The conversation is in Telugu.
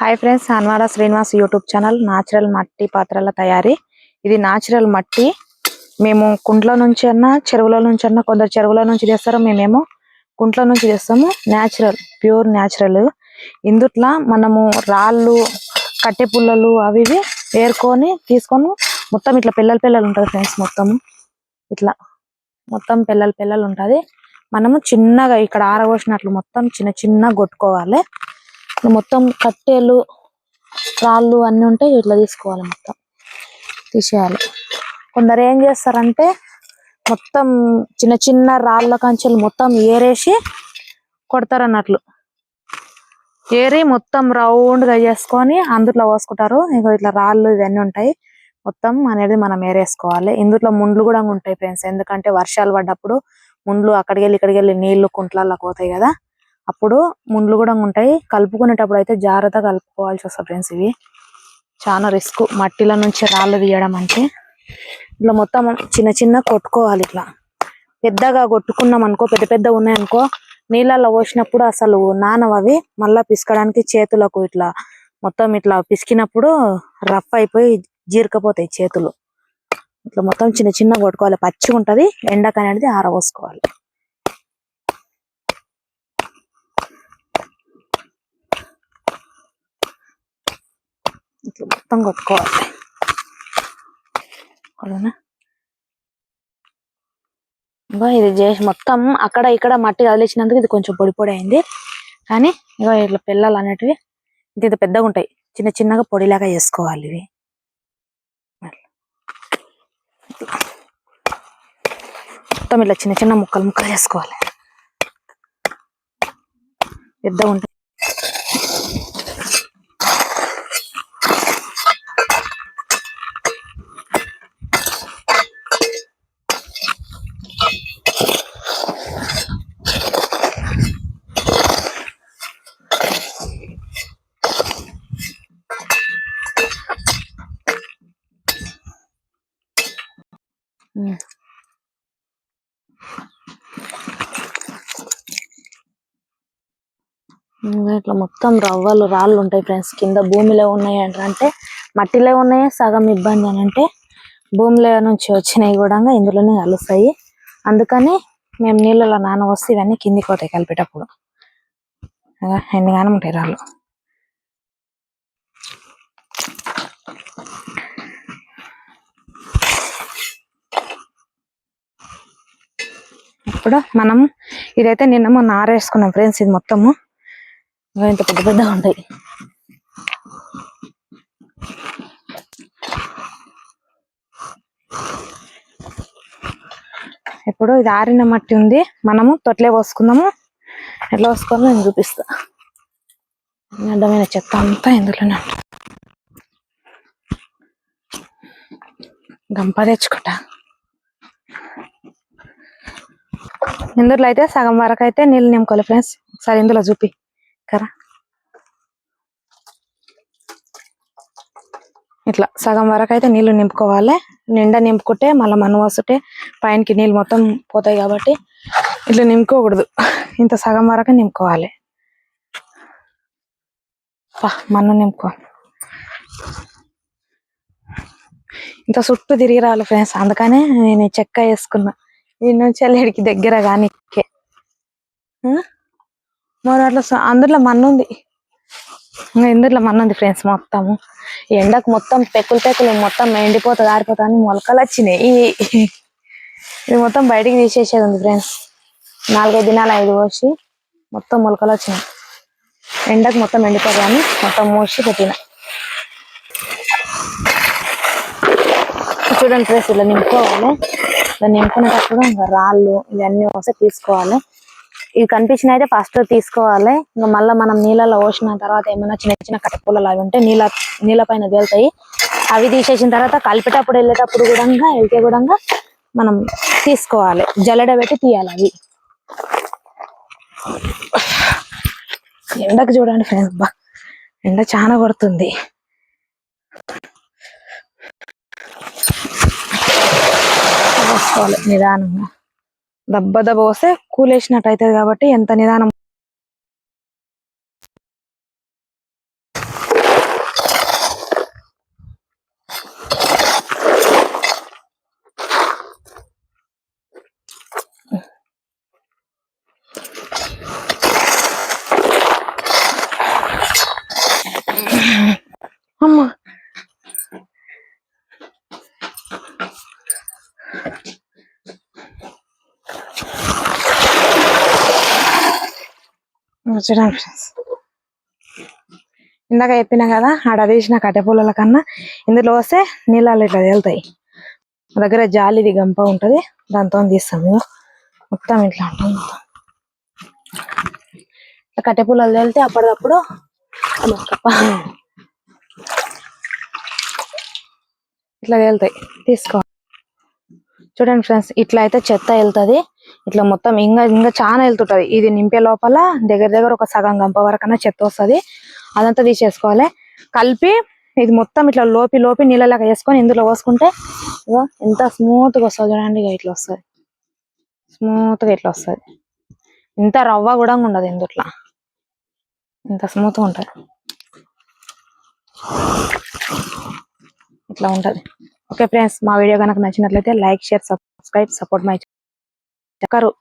Hi friends Anwada Srinivas YouTube channel natural మట్టి పాత్రల తయారీ. ఇది నాచురల్ మట్టి. మేము కుంట్లో నుంచి అన్నా చెరువులో నుంచి అన్నా కొందరు చెరువులో నుంచి తెస్తారు మేమేమో కుంట్లో నుంచి తెస్తాము. న్యాచురల్ ప్యూర్ న్యాచురల్ ఇందుట్లా మనము రాళ్ళు కట్టె పుల్లలు అవి ఇవి ఏరుకొని తీసుకొని మొత్తం ఇట్లా పిల్లలు పిల్లలు ఉంటుంది ఫ్రెండ్స్ మొత్తము ఇట్లా మొత్తం పిల్లలు పిల్లలు ఉంటది. మనము చిన్నగా ఇక్కడ ఆరబోసినట్లు మొత్తం చిన్న చిన్న కొట్టుకోవాలి. మొత్తం కట్టెలు రాళ్ళు అన్ని ఉంటాయి ఇట్లా తీసుకోవాలి మొత్తం. తీసేయాలి. కొందరు ఏం చేస్తారంటే మొత్తం చిన్న చిన్న రాళ్ళ కంచెలు మొత్తం ఏరేసి కొడతారు అన్నట్లు ఏరి మొత్తం రౌండ్గా చేసుకొని అందులో పోసుకుంటారు. ఇగో ఇట్లా రాళ్ళు ఇవన్నీ ఉంటాయి. మొత్తం అనేది మనం ఏరేసుకోవాలి. ఇందులో ముండ్లు కూడా ఉంటాయి ఫ్రెండ్స్. ఎందుకంటే వర్షాలు పడ్డప్పుడు ముండ్లు అక్కడికి వెళ్ళి ఇక్కడికి వెళ్ళి నీళ్ళు కుంట్లల్లో పోతాయి కదా. అప్పుడు ముండ్లు కూడా ఉంటాయి. కలుపుకునేటప్పుడు అయితే జాగ్రత్తగా కలుపుకోవాల్సి వస్తుంది ఫ్రెండ్స్ ఇవి. చాలా రిస్క్. మట్టిలో నుంచి రాళ్ళు తీయడం అంటే. ఇట్లా మొత్తం చిన్న చిన్న కొట్టుకోవాలి ఇట్లా. పెద్దగా కొట్టుకున్నాం అనుకో పెద్ద పెద్ద ఉన్నాయనుకో నీళ్ళల్లో పోసినప్పుడు అసలు నానవు అవి. మళ్ళా పిసకడానికి చేతులకు ఇట్లా మొత్తం ఇట్లా పిసికినప్పుడు రఫ్ అయిపోయి జీరకపోతాయి చేతులు. ఇట్లా మొత్తం చిన్న చిన్న కొట్టుకోవాలి. పచ్చి ఉంటుంది ఎండకు అనేది ఆరబోసుకోవాలి. ఇట్లా మొత్తం కొట్టుకోవాలి అవునా ఇంకా ఇది చేసి మొత్తం అక్కడ ఇక్కడ మట్టి కదిలించినందుకు ఇది కొంచెం పొడి పొడి అయింది. కానీ ఇగో ఇట్లా పిల్లలు అనేటివి ఇంత ఇంత పెద్దగా ఉంటాయి. చిన్న చిన్నగా పొడిలాగా చేసుకోవాలి ఇవి. మొత్తం ఇట్లా చిన్న చిన్న ముక్కలు ముక్కలు చేసుకోవాలి. పెద్దగా ఉంటాయి ఇట్లా మొత్తం రవ్వలు రాళ్ళు ఉంటాయి ఫ్రెండ్స్ కింద భూమిలో ఉన్నాయి అంటే మట్టిలో ఉన్నాయి సగం ఇబ్బంది అని అంటే భూమిలో నుంచి వచ్చినవి కూడా ఇందులోనే కలుస్తాయి. అందుకని మేము నీళ్ళలో నాన వస్తే ఇవన్నీ కిందికి పోతాయి కలిపేటప్పుడు. అలా ఎన్నిగానం ఉంటాయి రాళ్ళు. ఇప్పుడు మనం ఇదైతే నిన్న మొన్న ఆరేసుకున్నాం ఫ్రెండ్స్ ఇది మొత్తము. ఇంత పెద్ద పెద్దగా ఉంటాయి. ఇప్పుడు ఇది ఆరిన మట్టి ఉంది. మనము తొట్లే పోసుకుందాము. ఎట్లా పోసుకోవాలో నేను చూపిస్తా. అడ్డమైన చెత్త అంతా ఇందులోనే గంప తెచ్చుకుంటా. ఇందులో అయితే సగం వరకు అయితే నీళ్ళు నింపుకోవాలి ఫ్రెండ్స్ ఒకసారి ఇందులో చూపి. కరా ఇట్లా సగం వరకు అయితే నీళ్ళు నింపుకోవాలి. నిండా నింపుకుంటే మళ్ళీ మన వస్తుంటే పైనకి నీళ్ళు మొత్తం పోతాయి కాబట్టి ఇట్లా నింపుకోకూడదు. ఇంత సగం వరకు నింపుకోవాలి. పా మన్ను నింపుకో. ఇంత చుట్టూ తిరిగి రావాలి ఫ్రెండ్స్. అందుకనే నేను చెక్క వేసుకున్నా. ఈ నుంచి దగ్గర కానీ. మరి అట్లా అందులో మన్నుంది ఇంకా ఇందులో ఫ్రెండ్స్ మొత్తము. ఎండకు మొత్తం పెక్కులు పెక్కులు మొత్తం ఎండిపోతుంది ఆరిపోతుంది అని మొలకలు వచ్చినాయి. ఇది మొత్తం బయటికి తీసేసేది ఉంది ఫ్రెండ్స్ నాలుగైదు దినాలు ఐదు పోసి మొత్తం మొలకలు వచ్చినాయి. ఎండకు మొత్తం ఎండిపోతా అని మొత్తం మూసి పెట్టిన. చూడండి ఫ్రెండ్స్ ఇలా నింపుకోవాలి. ఇలా నింపుకునేటప్పుడు ఇంకా రాళ్ళు ఇవన్నీ వస్తే తీసుకోవాలి. ఇవి కనిపించిన అయితే ఫస్ట్ తీసుకోవాలి. ఇంకా మళ్ళీ మనం నీళ్ళలో పోసిన తర్వాత ఏమైనా చిన్న చిన్న కట్టపుల్లలు అవి ఉంటే నీళ్ళ నీళ్ళ పైన తేలుతాయి. అవి తీసేసిన తర్వాత కలిపేటప్పుడు వెళ్ళేటప్పుడు కూడా వెళ్తే కూడా మనం తీసుకోవాలి. జల్లెడ పెట్టి తీయాలి అవి. ఎండకు చూడండి ఫ్రెండ్స్ బా. ఎండ చాలా కొడుతుంది. నిదానంగా. దెబ్బ దబ్బ వస్తే కూలేసినట్టు అవుతుంది కాబట్టి ఎంత నిదానం అమ్మా. చూడండి ఫ్రెండ్స్. ఇందాక చెప్పినా కదా ఆడ తీసిన కట్టె కన్నా ఇందులో వస్తే నీళ్ళలో ఇట్లా తేలుతాయి. మా దగ్గర జాలిది గంప ఉంటది దాంతో తీస్తాం మొత్తం ఇట్లా ఉంటుంది ఇట్లా కట్టె తేలితే అప్పటికప్పుడు ఇట్లా తేలుతాయి. తీసుకో. చూడండి ఫ్రెండ్స్ ఇట్లా అయితే చెత్త వెళ్తది ఇట్లా మొత్తం ఇంకా ఇంకా చాలా వెళ్తుంటది. ఇది నింపే లోపల దగ్గర దగ్గర ఒక సగం గంప వరకన్నా చెత్త వస్తది. అదంతా తీసేసుకోవాలి. కలిపి ఇది మొత్తం ఇట్లా లోపి లోపి నీళ్ళలాగా వేసుకొని ఇందులో పోసుకుంటే ఎంత స్మూత్గా వస్తుంది చూడండి. ఇట్లా వస్తుంది. స్మూత్గా ఇట్లా వస్తుంది. ఇంత రవ్వ కూడా ఉండదు ఇందుట్లో ఇంత స్మూత్గా ఉంటది. ఇట్లా ఉంటది. ఓకే ఫ్రెండ్స్ మా వీడియో కనుక నచ్చినట్లయితే like share subscribe support my だから